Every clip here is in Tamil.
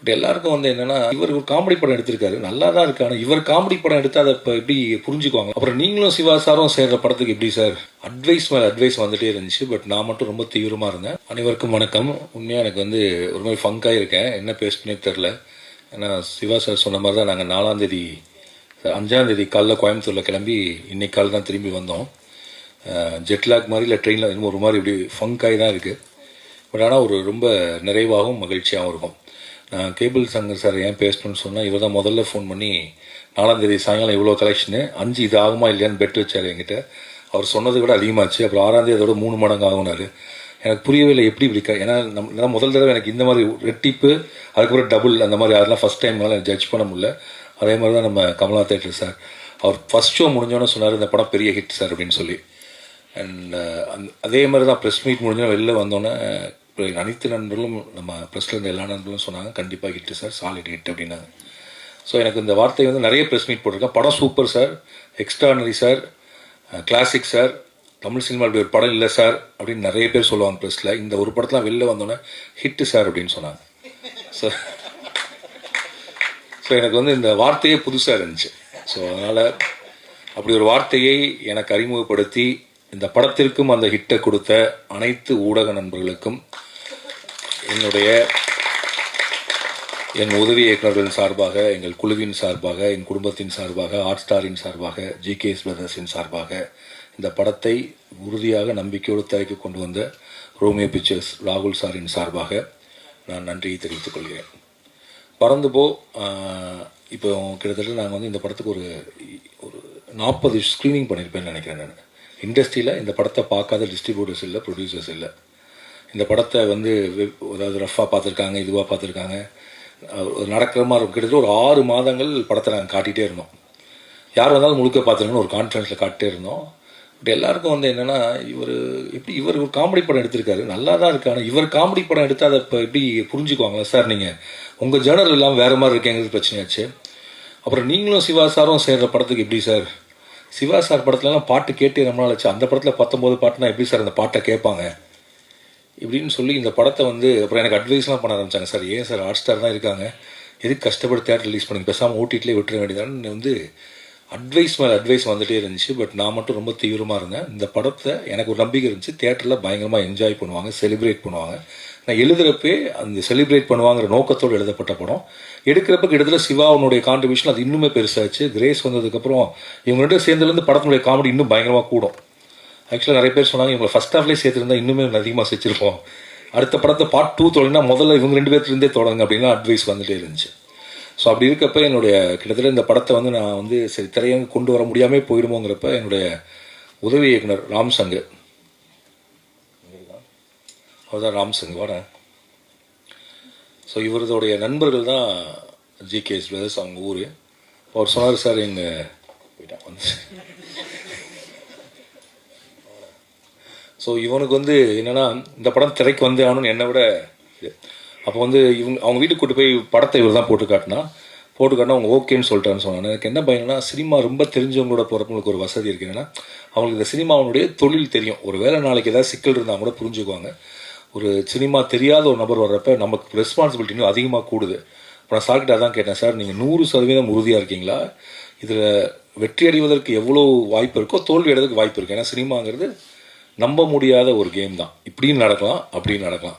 பட் எல்லாருக்கும் வந்து என்னன்னா இவர் ஒரு காமெடி படம் எடுத்திருக்காரு. நல்லா தான் இருக்கு. ஆனால் இவர் காமெடி படம் எடுத்து அதை இப்போ எப்படி புரிஞ்சுக்குவாங்க? அப்புறம் நீங்களும் சிவா சாரும் சேர்ற படத்துக்கு எப்படி சார்? அட்வைஸ் மேல அட்வைஸ் வந்துட்டே இருந்துச்சு. பட் நான் மட்டும் ரொம்ப தீவிரமா இருந்தேன். அனைவருக்கும் வணக்கம். உண்மையாக எனக்கு வந்து ஒரு மாதிரி ஃபங்காக இருக்கேன். என்ன பேசுனே தெரில ஏன்னா சிவா சார் சொன்ன மாதிரி தான் நாங்கள் நாலாம் தேதி அஞ்சாம் தேதி காலைல கோயம்புத்தூரில் கிளம்பி இன்னைக்கு காலைல தான் திரும்பி வந்தோம். ஜெட்லாக் மாதிரி இல்லை ட்ரெயினில் இன்னும் ஒரு மாதிரி இப்படி ஃபங்காகி தான் இருக்குது பட் ஆனால் ஒரு ரொம்ப நிறைவாகவும் மகிழ்ச்சியாகவும் இருக்கும். நான் கேபிள் சங்கர் சார் ஏன் பேசணும்னு சொன்னால் இவர் தான் முதல்ல ஃபோன் பண்ணி நாலாந்தேதி சாயங்காலம் இவ்வளோ கலெக்ஷனு அஞ்சு இது ஆகுமா இல்லையான்னு பெட் வச்சார் என்கிட்ட. அவர் சொன்னதை விட அதிகமாச்சு. அப்புறம் ஆறாந்தேதி அதோட மூணு மடங்கு ஆகுனாரு. எனக்கு புரியவே இல்லை எப்படி இப்படி ஏன்னா நம்ம முதல் தடவை எனக்கு இந்த மாதிரி ரெட்டிப்பு அதுக்கப்புறம் டபுள் அந்த மாதிரி அதெல்லாம் ஃபஸ்ட் டைம்னால ஜட்ஜ் பண்ண முடியல. அதே மாதிரி தான் நம்ம கமலா தேட்டர் சார். அவர் ஃபஸ்ட் ஷோ முடிஞ்சோன்னே சொன்னார் இந்த படம் பெரிய ஹிட் சார் அப்படின்னு சொல்லி. அண்ட் அதே மாதிரி தான் ப்ரெஸ் மீட் முடிஞ்சோம் வெளில வந்தோன்னே இப்போ அனைத்து நண்பர்களும் நம்ம ப்ரெஸ்ஸில் இருந்த எல்லா நண்பர்களும் சொன்னாங்க கண்டிப்பாக ஹிட்டு சார் சாலிட் ஹிட் அப்படின்னாங்க. ஸோ எனக்கு இந்த வார்த்தை வந்து நிறைய ப்ரெஸ் மீட் போட்டிருக்கேன். படம் super sir extraordinary sir classic sir Tamil cinema இப்படி ஒரு படம் இல்லை சார் அப்படின்னு நிறைய பேர் சொல்லுவாங்க ப்ரெஸ்ஸில் இந்த ஒரு படத்தில் வெளில வந்தோன்னே ஹிட்டு சார் அப்படின்னு சொன்னாங்க. ஸோ ஸோ எனக்கு வந்து இந்த வார்த்தையே புதுசாக இருந்துச்சு. ஸோ அதனால் அப்படி ஒரு வார்த்தையை எனக்கு அறிமுகப்படுத்தி இந்த படத்திற்கும் அந்த ஹிட்டை கொடுத்த அனைத்து ஊடக நண்பர்களுக்கும் என்னுடைய என் உதவி இயக்குநர்களின் சார்பாக எங்கள் குழுவின் சார்பாக என் குடும்பத்தின் சார்பாக ஹாட் ஸ்டாரின் சார்பாக ஜிகேஎஸ் பிரதர்ஸின் சார்பாக இந்த படத்தை உறுதியாக நம்பிக்கையோடு திரைக்கு கொண்டு வந்த ரோமியோ பிக்சர்ஸ் ராகுல் சாரின் சார்பாக நான் நன்றியை தெரிவித்துக் கொள்கிறேன். பறந்து போ இப்போ கிட்டத்தட்ட நாங்கள் வந்து இந்த படத்துக்கு ஒரு ஒரு நாற்பது ஸ்க்ரீனிங் பண்ணியிருப்பேன்னு நினைக்கிறேன் நான். இண்டஸ்ட்ரியில் இந்த படத்தை பார்க்காத டிஸ்ட்ரிபியூட்டர்ஸ் இல்லை ப்ரொடியூசர்ஸ் இல்லை. இந்த படத்தை வந்து அதாவது ரஃபாக பார்த்துருக்காங்க இதுவாக பார்த்துருக்காங்க. ஒரு நடக்கிற மாதிரி இருக்கும். கிட்டத்தட்ட ஒரு ஆறு மாதங்கள் படத்தை நாங்கள் காட்டிகிட்டே இருந்தோம். யார் வந்தாலும் முழுக்க பார்த்துருங்கன்னு ஒரு கான்ஃபிடன்ஸில் காட்டிட்டே இருந்தோம். பட் எல்லாருக்கும் வந்து என்னன்னா இவர் எப்படி இவர் ஒரு காமெடி படம் எடுத்திருக்காரு. நல்லா தான் இருக்கு. ஆனால் இவர் காமெடி படம் எடுத்து அதை இப்போ எப்படி புரிஞ்சுக்குவாங்களா? சார் நீங்கள் உங்கள் ஜேர்னல் இல்லாமல் வேறு மாதிரி இருக்கேங்கிறது பிரச்சனையாச்சு. அப்புறம் நீங்களும் சிவா சாரும் சேர்ற படத்துக்கு எப்படி சார்? சிவா சார் படத்துலலாம் பாட்டு கேட்டு ரொம்ப நாள் ஆச்சு. அந்த படத்தில் பத்தொம்போது பாட்டுனா எப்படி சார் அந்த பாட்டை கேட்பாங்க? இப்படின்னு சொல்லி இந்த படத்தை வந்து அப்புறம் எனக்கு அட்வைஸ்லாம் பண்ண ஆரம்பிச்சாங்க. சார் ஏன் சார் ஹாட் ஸ்டார் தான் இருக்காங்க? எதுக்கு கஷ்டப்பட்டு தேட்டர் ரிலீஸ் பண்ணி பேசாமல் ஓட்டிகிட்டே விட்டுற வேண்டியதான்னு வந்து அட்வைஸ் மேலே அட்வைஸ் வந்துகிட்டே இருந்துச்சு. பட் நான் மட்டும் ரொம்ப தீவிரமாக இருந்தேன். இந்த படத்தை எனக்கு ஒரு நம்பிக்கை இருந்துச்சு. தேட்டரில் பயங்கரமாக என்ஜாய் பண்ணுவாங்க செலிப்ரேட் பண்ணுவாங்க. நான் எழுதுகிறப்பே அந்த செலிப்ரேட் பண்ணுவாங்கிற நோக்கத்தோடு எழுதப்பட்ட படம். எடுக்கிறப்ப கிட்டத்தட்ட சிவாவுனுடைய கான்ட்ரிபியூஷன் அது இன்னுமே பெருசாச்சு. கிரேஸ் வந்ததுக்கப்புறம் இவங்க ரெண்டு சேர்ந்துலேருந்து படத்தினுடைய காமெடி இன்னும் பயங்கரமாக கூடும். ஆக்சுவலாக நிறைய பேர் சொன்னாங்க இவங்களை ஃபஸ்ட் ஹாஃப்லேயே சேர்த்துருந்தா இன்னுமே அதிகமாக சேர்த்துருப்போம் அடுத்த படத்தை பார்ட் டூ தொடங்கினா முதல்ல இவங்க ரெண்டு பேர்த்துலேருந்தே தொடங்க அப்படின்னா அட்வைஸ் வந்துட்டே இருந்துச்சு. ஸோ அப்படி இருக்கப்ப என்னுடைய கிட்டத்தட்ட இந்த படத்தை வந்து நான் வந்து சரி திரையங்க கொண்டு வர முடியாமல் போயிடுமோங்கிறப்ப என்னுடைய உதவி இயக்குனர் ராம் சங்கு அவர்தான் ராம் சங்கு வாட. ஸோ இவரதுடைய நண்பர்கள் தான் ஜிகேஎஸ் பிரதர்ஸ் அவங்க ஊர். அவர் சொன்னார் சார் எங்கள் போயிட்டான் வந்து ஸோ இவனுக்கு வந்து என்னன்னா இந்த படம் திரைக்கு வந்து ஆகணும்னு என்னை விட இது. அப்போ வந்து இவங்க அவங்க வீட்டுக்கு கூட்டு போய் படத்தை இவர் தான் போட்டு காட்டினா போட்டு காட்டினா அவங்க ஓகேன்னு சொல்லிட்டான்னு சொன்னாங்க. எனக்கு என்ன பயம்னா சினிமா ரொம்ப தெரிஞ்சவங்களோட போகிறவங்களுக்கு ஒரு வசதி இருக்குது என்னன்னா அவங்களுக்கு இந்த சினிமாவுடைய தொழில் தெரியும். ஒரு வேலை நாளைக்கு ஏதாவது சிக்கல் இருந்தால் கூட புரிஞ்சுக்குவாங்க. ஒரு சினிமா தெரியாத ஒரு நபர் வர்றப்ப நமக்கு ரெஸ்பான்சிபிலிட்டி இன்னும் அதிகமாக கூடுது. இப்போ நான் சார்கிட்ட அதான் கேட்டேன் சார் நீங்கள் நூறு சதவீதம் உறுதியாக இருக்கீங்களா? இதில் வெற்றி அடைவதற்கு எவ்வளோ வாய்ப்பு இருக்கோ தோல்வி அடைவதற்கு வாய்ப்பு இருக்குது ஏன்னா சினிமாங்கிறது நம்ப முடியாத ஒரு கேம் தான். இப்படியும் நடக்கலாம் அப்படியும் நடக்கலாம்.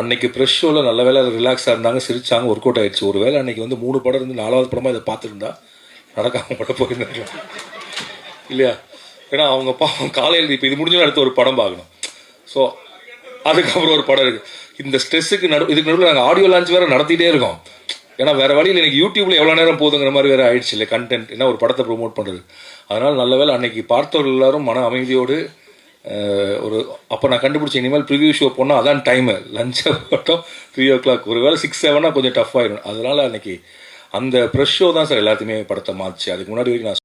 அன்னைக்கு ப்ரெஷ் ஷோவில் நல்ல வேலை ரிலாக்ஸாக இருந்தாங்க சிரிச்சாங்க ஒர்க் அவுட் ஆயிடுச்சு. ஒரு வேளை அன்னைக்கு வந்து மூணு படம் இருந்து நாலாவது படமாக இதை பார்த்துருந்தா நடக்காம படம் போயிருந்தாங்க இல்லையா? ஏன்னா அவங்க பாவம் காலையில் இப்போ இது முடிஞ்சோன்னு அடுத்து ஒரு படம் பார்க்கணும். ஸோ அதுக்கப்புறம் ஒரு படம் இருக்குது இந்த ஸ்ட்ரெஸ்ஸுக்கு நடு இதுக்கு நடுவில் நாங்கள் ஆடியோ லான்ச் வேறு நடத்திட்டே இருக்கோம். ஏன்னா வேறு வழியில் எனக்கு யூடியூப்பில் எவ்வளோ நேரம் போதுங்கிற மாதிரி வேறு ஆயிடுச்சு. இல்லை கண்டென்ட் என்ன ஒரு படத்தை ப்ரோமோட் பண்ணுறது அதனால் நல்ல வேளை அன்னைக்கு பார்த்தவர்கள் எல்லாரும் மன அமைதியோடு ஒரு அப்போ நான் கண்டுபிடிச்ச இனிமேல் ப்ரிவியூ ஷோ போனால் அதான் டைமு லஞ்சை மட்டும் த்ரீ ஓ கிளாக் ஒரு வேளை சிக்ஸ் செவனாக கொஞ்சம் டஃப் ஆயிடும் அதனால் அன்னைக்கு அந்த ப்ரெஷ் ஷோ தான் சார் எல்லாத்தையுமே படத்தை மாச்சு அதுக்கு முன்னாடி வரைக்கும் நான்